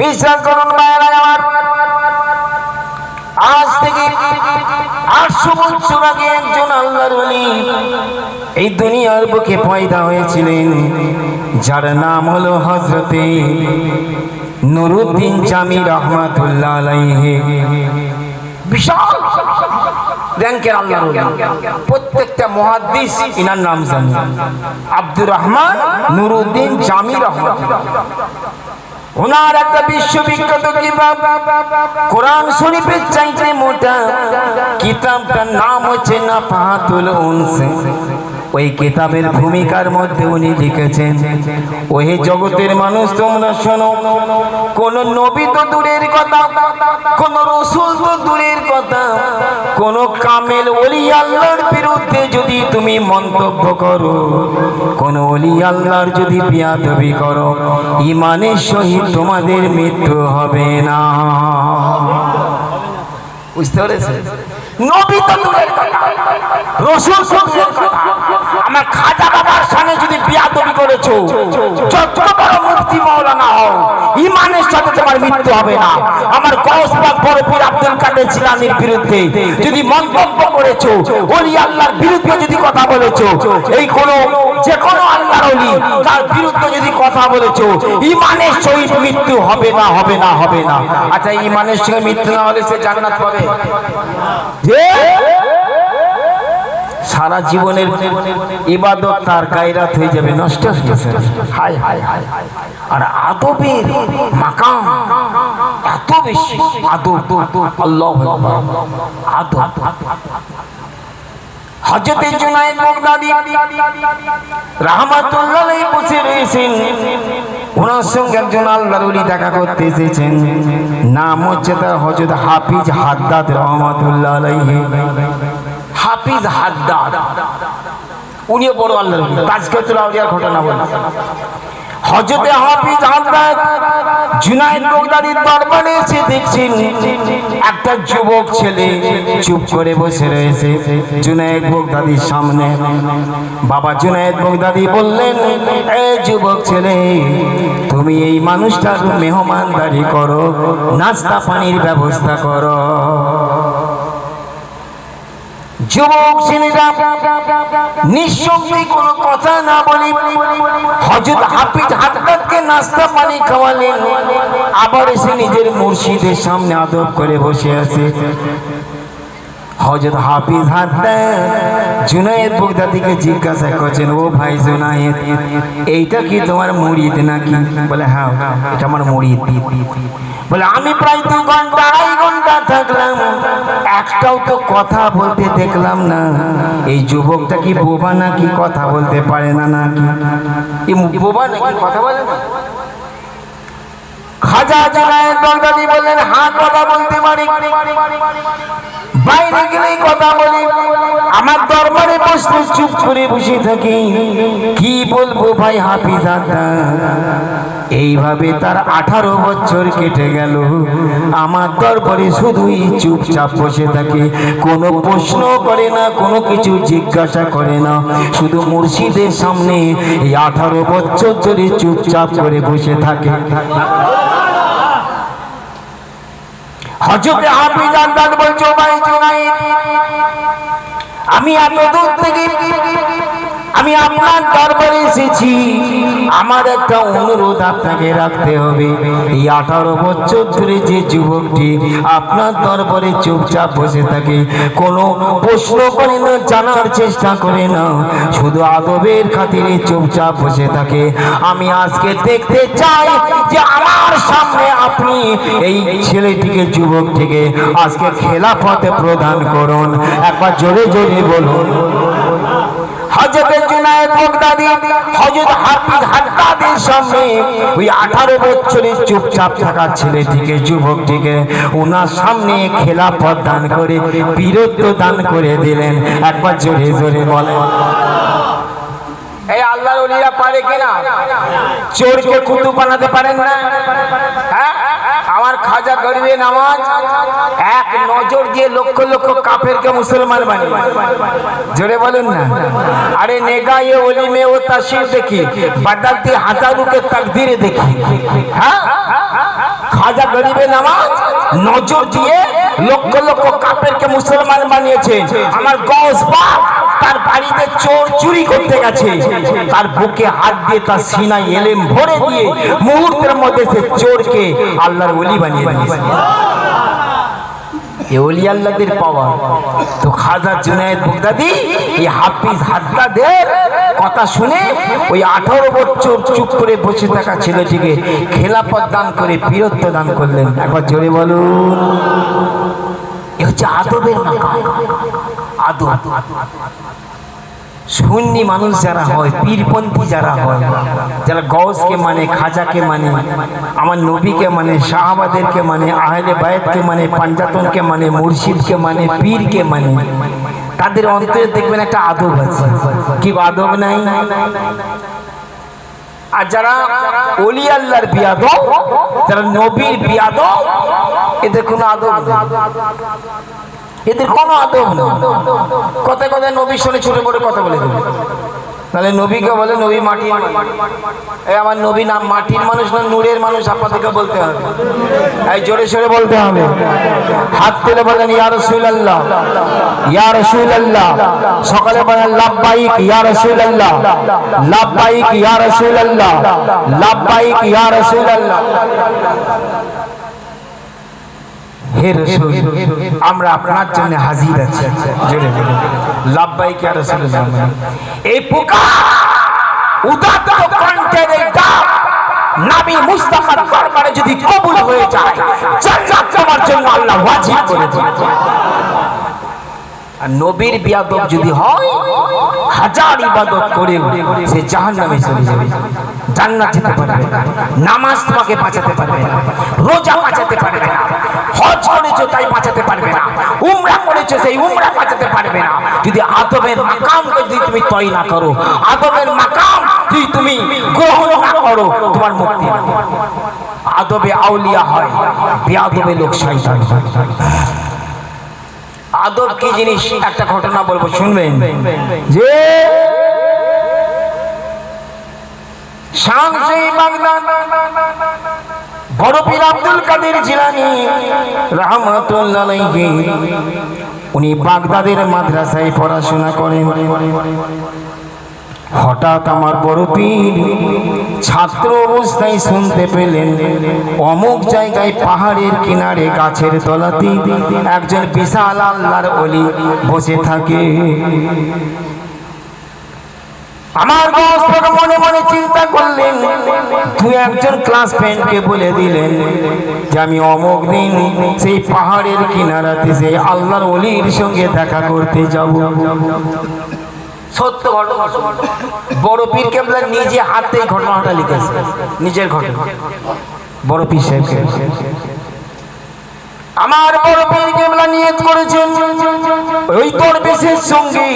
বিশ্বাস করুন মায়েরা আমার। আজ থেকে আটশো বছর আগে একজন আল্লাহর এই দুনিয়ার বুকে পয়দা হয়েছিলেন, যার নাম হলো হজরতে নুরুদ্দিন জামি রহমাতুল্লাহ বিশাল প্রত্যেকটা মহাদ্দিস আব্দুর রহমান নুরুদ্দিন জামি রহমাতুল্লাহ। ওনার একটা বিশ্ববিখ্যাত কিতাব। কোরআন শরীফের চাইতে মোটা কিতাবটার নাম হচ্ছে না পাহাতুল উনসে। ওই কিতাবের ভূমিকার মধ্যে উনি লিখেছেন, ওহে জগতের মানুষ, তোমরা শোনো, কোন নবী তো দূরের কথা, কোন রসুল তো দূরের কথা, কোন কামেল ওলি আল্লাহর বিরুদ্ধে যদি তুমি মন্তব্য করো, কোন ওলি আল্লাহর যদি বিয়াদবি করো, ইমানের সহিত তোমাদের মৃত্যু হবে না। বুঝতে পেরেছে নবী তো দূরের কথা। রসুল দূরের কথা। আমার খাজা বাবার সঙ্গে যদি বিয়াদবি করেছ, যত বড় মুফতি মাওলানা হও, ইমানের সাথে তোমার মৃত্যু হবে না। আমার গৌসবাগ বড় পীর আব্দুল কাদের জিলানির বিরুদ্ধে যদি মন্তব্য করেছ, ওলি আল্লাহর বিরুদ্ধে যদি কথা বলেছ, এই কোন, যে কোনো ওলি তার বিরুদ্ধে যদি কথা বলেছ, ইমানের সহিত মৃত্যু হবে না হবে না হবে না। আচ্ছা ইমানের সঙ্গে মৃত্যু না হলে সে জান্নাত পাবে? সারা জীবনের ইবাদত তার কায়রাত হয়ে যাবে, নষ্ট হায় আর আদবের মাকাম এত বেশি। আদব আল্লাহ আদব। হজরতে জুনায়েদ বাগদাদি রাহমাতুল্লাহ আলাইহি বসে রয়েছেন ওনার সঙ্গে একজন আল্লাহর ওলি দেখা করতে এসেছেন। নাম হচ্ছে তার হযরত হাফিজ হাদ্দাদ রহমাতুল্লাহ আলাইহি। হাফিজ হাদ্দাদ। উনি বড় আল্লাহর ওলি তাজকাতুল আউলিয়ার ঘটনা বলে। হজরতে হাফিজ হাদ্দাদ জুনায়েদ বাগদাদির দরবারে এসে দেখছেন একটা যুবক ছেলে চুপ করে বসে রয়েছে জুনায়েদ বাগদাদির সামনে। বাবা জুনায়েদ বাগদাদি বললেন, এ যুবক ছেলে, তুমি এই মানুষটার মেহমানদারি করো, নাস্তা পানির ব্যবস্থা করো। যুবক ছেলেরা নিঃসন্দেহে কোনো কথা না বলি হজরত হাফিজ হাতকে নাস্তা পানি খাওয়ালেন। আবার এসে নিজের মুর্শিদের সামনে আদব করে বসে আছে। হজরত হাফিজ হাদ্দাদ জুনায়েদ বগদাদিকে জিজ্ঞাসা করছেন, ও ভাই জুনায়েদ, এইটা কি তোমার মুরিদ নাকি? বলে হ্যাঁ এটা আমার মুরিদ বলে, আমি প্রায় দু ঘণ্টা, আড়াই ঘণ্টা থাকলাম। একটাও তো কথা বলতে দেখলাম না। এই যুবকটা কি বোবা নাকি কথা বলতে পারে না নাকি? বোবা নাকি কথা বলে না? খাজা জানায় বাগদাদি বললেন হ্যাঁ কথা বলতে পারি? বাইরে গেলেই কথা বলি। আমার দরবারে বসলে চুপ করে বসে থাকি। কি বলব ভাই হাফিজ আদা এইভাবে তার আঠারো বছর কেটে গেল। আমার দরবারে শুধুই চুপচাপ বসে থাকে। কোনো প্রশ্ন করে না, কোনো কিছু জিজ্ঞাসা করে না। শুধু মুর্শিদের সামনে এই আঠারো বছর ধরে চুপচাপ করে বসে থাকে। হজরতে হাফিজ আন্দাজ বলছো ভাই জুনাইদ আমি এত দূর থেকে আমি আপনার দরবারে এসেছি। আমার একটা অনুরোধ আপনাকে রাখতে হবে। এই আঠারো বছর ধরে যে যুবকটি আপনার দরবারে চুপচাপ বসে থাকে, কোনো প্রশ্ন করে না, জানার চেষ্টা করে না, শুধু আদবের খাতিরে চুপচাপ বসে থাকে। আমি আজকে দেখতে চাই যে আমার সামনে আপনি এই ছেলেটিকে, যুবকটিকে আজকে খেলাফতে প্রদান করুন। একবার জোরে জোরে বলুন। হজরত জুনায়েদ বগদাদি হজরত হাফিজ হাদ্দাদের সামনে ওই আঠারো বছরের চুপচাপ থাকা ছেলেটিকে যুবকটিকে ওনার সামনে খেলাফত দান করে বীরত্ব দান করে দিলেন। একবার জোরে জোরে বলেন। এই আল্লাহর ওলিরা পারে কিনা? চোরকে কুতু বানাতে পারেন না? হ্যাঁ? খাজা গরিবে নামাজ, এক নজর দিয়ে লক্ষ লক্ষ কাফেরকে মুসলমান বানিয়ে। জোরে বলুন না। আরে নেগায়ে ওলি মে ও তাসির দেখি বাদালতি হাজারুকে তাকদিরে দেখি। হ্যাঁ? খাজা গরিবের নামাজ, নজর দিয়ে লক্ষ লক্ষ কাপেরকে মুসলমান বানিয়েছে আমার গস বাপ তার বাড়িতে চোর চুরি করতে গেছে। তার বুকে হাত দিয়ে তার সিনাই এলেম ভরে দিয়ে মুহূর্তের মধ্যে সে চোরকে আল্লাহর ওলি বানিয়ে দিয়েছে। এ ওলি আল্লাহদের হাফিজ কথা শুনে ওই আঠারো বছর চুপ করে বসে থাকা ছেলেটিকে খেলাপথ দান করে বীরত্ব দান করলেন। একবার জোরে বলুন। এ হচ্ছে আদবের মাকাম। আদব। সুন্নি মানুষ যারা হয়, পীরপন্থী যারা হয়, যারা গৌসকে মানে খাজাকে মানে আমার নবীকে মানে শাহাবাদেরকে মানে আহলে বায়েতকে মানে পাঞ্জাতনকে মানে মুর্শিদকে মানে পীরকে মানে তাদের অন্তরে দেখবেন একটা আদব আছে। কি আদব নাই? আর যারা অলি আল্লাহর বিয়াদ যারা নবীর বিয়াদ এদের কোনো আদব এদের কোনো আদব নেই। কথায় কথায় নবীর সঙ্গে ছোট বড় কথা বলে দেবে। তাহলে নবীকে বলে, নবী। এই আমার নবী নাম মাটির মানুষ না নূরের মানুষ? আপনাদেরকে বলতে হবে। এই জোরে সরে বলতে হবে। হাত তুলে বলেন, ইয়া রাসূলুল্লাহ ইয়া রাসূলুল্লাহ। সকালে বলেন, লাব্বাইক, ইয়া রাসূলুল্লাহ। লাব্বাইক, ইয়া রাসূলুল্লাহ। লাব্বাইক, ইয়া রাসূলুল্লাহ। হে রসুল আমরা আপনার জন্য হাজির আছি। লাভবাইক ইয়া রাসূলুল্লাহ এই পোকা যদি কবুল হয়ে যায় নবীর বিয়াদব যদি হয়, হাজার ইবাদত করে সে জাহান্নামে চলে যাবে। জান্নাত যেতে পারবে না। নামাজ তোমাকে বাঁচাতে পারবে না। রোজা বাঁচাতে পারবে না। হজ করেছ তাই বাঁচাতে পারবে না। উমরা করেছ সেই উমরা বাঁচাতে পারবে না। যদি আদবের মাকামকে যদি তুমি তয় না করো, আদবের মাকাম যদি তুমি গ্রহণ না করো, তোমার মুক্তি আদবে আউলিয়া হয়, বেআদবে লোক শয়তান আদব কি জিনিস? একটা ঘটনা বলব, শুনবেন? যে বাগদাদ বড় পীর আব্দুল কাদের জিলানি, রহমাতুল্লাহ উনি বাগদাদের মাদ্রাসায় পড়াশোনা করেন। হঠাৎ আমার বড় পীর ছাত্র অবস্থায় শুনতে পেলেন। অমুক জায়গায় পাহাড়ের কিনারে গাছের তলাতে একজন বিশাল আল্লাহর অলি বসে থাকে। আমার বস্ত্র মনে মনে চিন্তা করলেন। তুই একজন ক্লাস ফ্রেন্ডকে বলে দিলেন যে, আমি অমুক দিন সেই পাহাড়ের কিনারাতে সেই আল্লাহর অলির সঙ্গে দেখা করতে যাব। সত্য ঘটনা। বড় পীর কেবলা নিজে হাতে ঘটনাটা লিখেছে। নিজের ঘটনা। বড় পীর সাহেবকে। আমার বড় পীর কেবলা নিয়ত করেছেন। ওই দরবেশের সঙ্গে,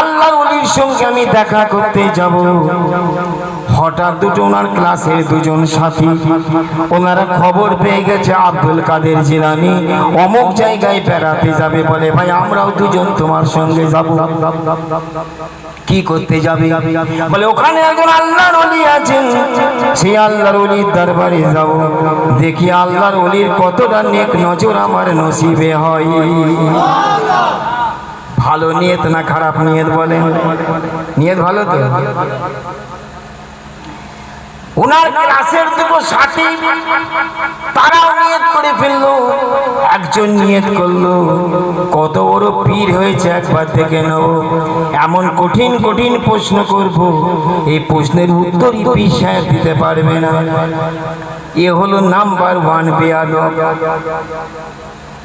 আল্লাহর অলির সঙ্গে আমি দেখা করতে যাব। হঠাৎ দুটো ওনার ক্লাসের দুজন সাথী। ওনারা খবর পেয়ে গেছে, আব্দুল কাদের জিলানি অমুক জায়গায় বেড়াতে যাবে বলে। ভাই, আমরাও দুজন তোমার সঙ্গে যাব। কি করতে যাবে? বলে, ওখানে একজন আল্লাহর অলি আছেন। সেই আল্লাহর অলির দরবারে যাব। দেখি আল্লাহর অলির কতটা নেক নজর আমার নসিবে হয়। ভালো নিয়ত না খারাপ নিয়ত বলেন? নিয়ত ভালো তো? ওনার ক্লাসের দুটো সাথী তারাও নিয়ত করে ফেলল। একজন নিয়ত করল, কত বড় পীর হয়েছে একবার দেখে নেব। এমন কঠিন কঠিন প্রশ্ন করব, এই প্রশ্নের উত্তর পীর সাহেব দিতে পারবে না। এ হলো নাম্বার ওয়ান বেয়াদব।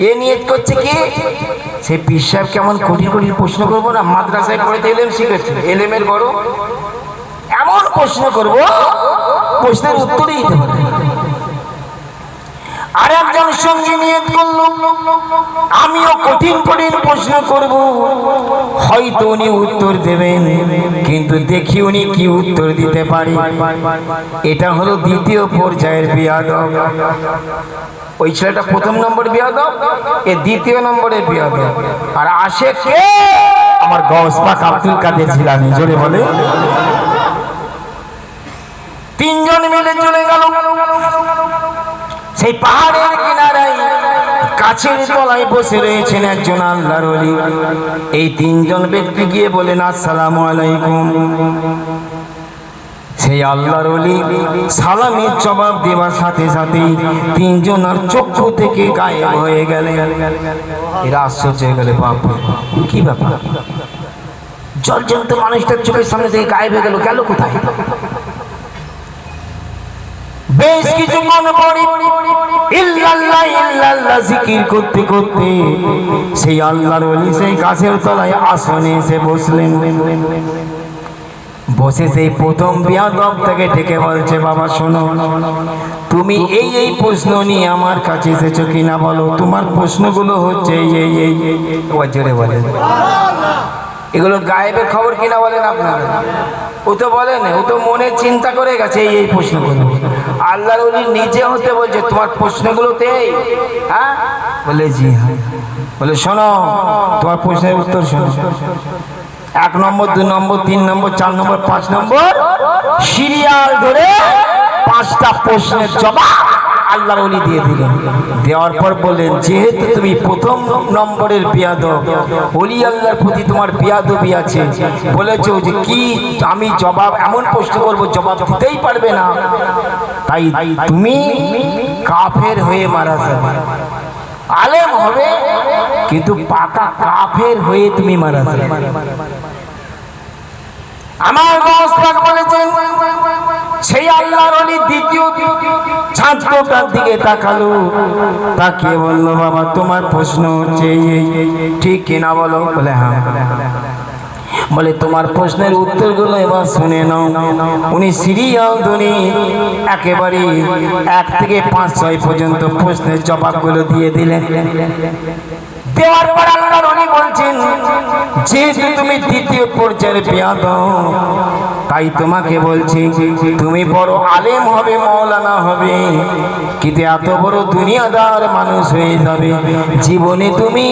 এ নিয়ত করছে কি? সে পীর কেমন কঠিন কঠিন প্রশ্ন করব না? মাদ্রাসায় পড়েতে এলেম শিখেছে, এলেমের বড়। এমন প্রশ্ন করব প্রশ্নের উত্তরই দিতে পারবে না। আর একজন সঙ্গে নিয়ত করল। আমিও কঠিন কঠিন প্রশ্ন করব। হয়তো উনি উত্তর দেবেন, কিন্তু দেখি উনি কি উত্তর দিতে পারে। এটা হলো দ্বিতীয় পর্যায়ের বিয়াদব। ওই ছেলেটা প্রথম নম্বর বিয়াদব, এ দ্বিতীয় নম্বরের বিয়াদব। আর আসে কে? আমার গসপাক আব্দুল কাদের জিলানি, জোরে বলে। তিনজন মিলে চলে গেল। সেই পাহাড়ের কিনারায়, কাছের তলায় বসে রয়েছেন একজন আল্লাহর ওলি। এই তিনজন ব্যক্তি গিয়ে বলেন, আসসালামু আলাইকুম। সেই আল্লাহর ওলি সালামের জবাব দেওয়ার সাথে সাথে তিনজন আর চক্ষু থেকে গায়েব হয়ে গেলে। এরা আশ্চর্য হয়ে গেলে, বাপ কি ব্যাপার? জলজন্ত মানুষটার চোখের সামনে থেকে গায়েব হয়ে গেল গেল কোথায়? বেশ কিছু মনে পড়ে। করতে সেই আল্লাহর সেই তলায় বসলেন। বসে সেই প্রথম বলছে, বাবা, শোনো, তুমি এই এই প্রশ্ন নিয়ে আমার কাছে এসেছ কিনা বলো? তোমার প্রশ্নগুলো হচ্ছে এই এই এই। বলে। এগুলো গায়েবের খবর কিনা বলেন আপনারা? ও তো বলেন, ও তো মনে চিন্তা করে গেছে এই এই প্রশ্নগুলো। আল্লাহর উনি নিজে হতে বলছে, তোমার প্রশ্নগুলোতে হ্যাঁ? বলে, জি হ্যাঁ। বলে, শোনো, তোমার প্রশ্নের উত্তর শোনো। এক নম্বর দু নম্বর, তিন নম্বর, চার নম্বর, পাঁচ নম্বর সিরিয়াল ধরে পাঁচটা প্রশ্নের জবাব আল্লাহর ওলি দিয়ে দিলেন। দেওয়ার পর বললেন, যেহেতু তুমি প্রথম নম্বরের বিয়াদব ওলি আল্লাহর প্রতি তোমার বিয়াদবি আছে। বলেছ যে কি আমি জবাব, এমন প্রশ্ন করব, জবাব দিতেই পারবে না। তাই তুমি কাফের হয়ে মারা যাবে আলেম হবে, কিন্তু পাকা কাফের হয়ে তুমি মারা যাবে আমার বলেছেন সেই আল্লাহর অলি দ্বিতীয় দিকে তাকালো তাকিয়ে বলল বাবা তোমার প্রশ্ন হচ্ছে ঠিক কিনা বলো বলে হ্যাঁ বলে তোমার প্রশ্নের উত্তরগুলো এবার শুনে নাও উনি সিরিয়াল ধরে একেবারে এক থেকে পাঁচ ছয় পর্যন্ত প্রশ্নের জবাবগুলো দিয়ে দিলেন যেহেতু তুমি দ্বিতীয় পর্যায়ের পেয়াদ তাই তোমাকে বলছি, তুমি বড় আলেম হবে, মৌলানা হবে। কিন্তু এত বড় দুনিয়াদার মানুষ হয়ে যাবে, জীবনে তুমি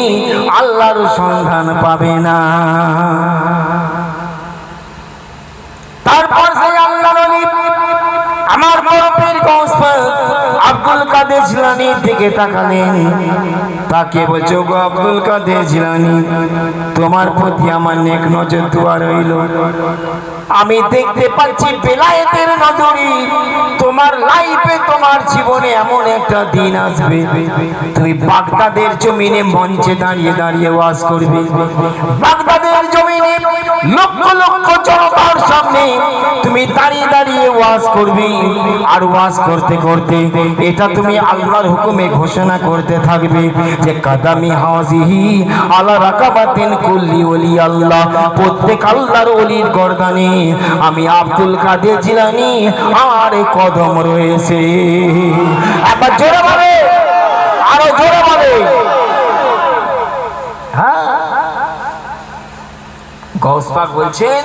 আল্লাহর সন্ধান পাবে না তারপর সেই আল্লাহর ওলি আমার বরফের গসপাল আব্দুল কাদের জিলানির দিকে তাকালেন তাকে বলছো গো আব্দুল কাদের জিলানি, তোমার প্রতি আমার নেক নজর দোয়া রইল। আমি দেখতে পাচ্ছি বেলায়েতের নজরি তোমার লাইফে তোমার জীবনে এমন একটা দিন আসবে। তুমি বাগদাদের জমিনে মঞ্চে দাঁড়িয়ে দাঁড়িয়ে ওয়াজ করবে। বাগদাদের লক্ষ লক্ষ জনতার সামনে তুমি দাঁড়িয়ে দাঁড়িয়ে ওয়াজ করবে। আর ওয়াজ করতে করতে এটা তুমি আল্লাহর হুকুমে ঘোষণা করতে থাকবে যে, কাদামি হাজিহি আলা রাকাবাতিন কুল্লি ওলি আল্লাহ প্রত্যেক আল্লাহর ওলির গর্দানে আমি আব্দুল কাদের জিলানি আর কদম রয়েছে। আবার জোরে বলে, আরও জোরে বলে হ্যাঁ গৌসপাক বলছেন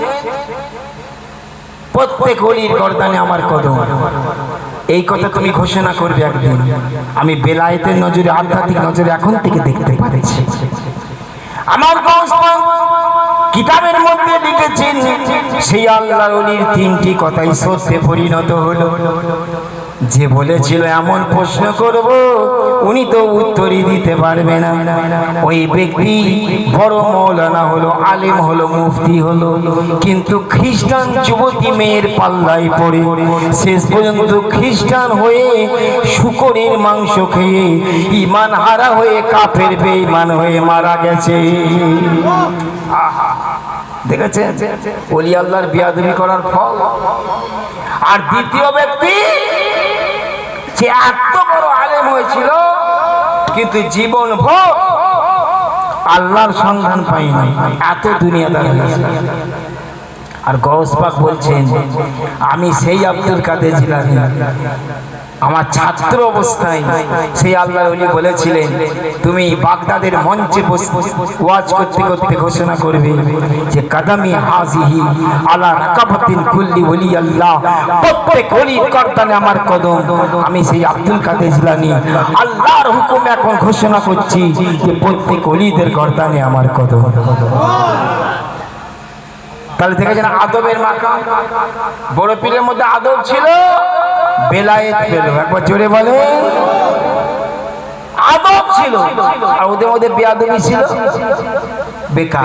প্রত্যেক অলির গর্দানে আমার কদম। এই কথা তুমি ঘোষণা করবে একদিন। আমি বেলায়েতের নজরে, আধ্যাত্মিক নজরে এখন থেকে দেখতে পাচ্ছি। আমার গৌসপাক কিতাবের মধ্যে লিখেছেন, সেই আল্লাহ অলির তিনটি কথাই সত্যে পরিণত হলো। যে বলেছিল এমন প্রশ্ন করব, উনি তো উত্তরই দিতে পারবে না। ওই ব্যক্তি বড় মৌলানা হলো, আলেম হলো, মুফতি হলো, কিন্তু খ্রিস্টান যুবতী মেয়ের পাল্লায় পড়ে, শেষ পর্যন্ত খ্রিস্টান হয়ে শুকরের মাংস খেয়ে ইমান হারা হয়ে কাফের বেঈমান হয়ে মারা গেছে। দেখেছে ওলি আল্লাহর বিয়াদবি করার ফল। আর দ্বিতীয় ব্যক্তি সে এত বড় আলেম হয়েছিল কিন্তু জীবন ভোগ আল্লাহর সন্ধান পাইনি এত দুনিয়াদার হয়েছিল আর গৌসপাক বলছেন, আমি সেই আব্দুল কাদের জিলানি। আমার ছাত্র অবস্থায় সেই আল্লাহ উনি বলেছিলেন, তুমি বাগদাদের মঞ্চে ওয়াজ করতে করতে ঘোষণা করবে যে, কাদামি হাজিহি আলা রাকাবাতিন কুল্লি ওলি আল্লাহ প্রত্যেক ওলির কর্তানে আমার কদম। আমি সেই আব্দুল কাদের জিলানি, আল্লাহর হুকুম এখন ঘোষণা করছি যে, প্রত্যেক ওলিদের কর্তানে আমার কদম। তাহলে দেখেছেন আদবের মাখা বড় পীরের মধ্যে আদব ছিল, বেলায়েত পেল। একবার জোরে বলে আদব ছিল, আর ওদের মধ্যে বেআদবি ছিল। বেকার।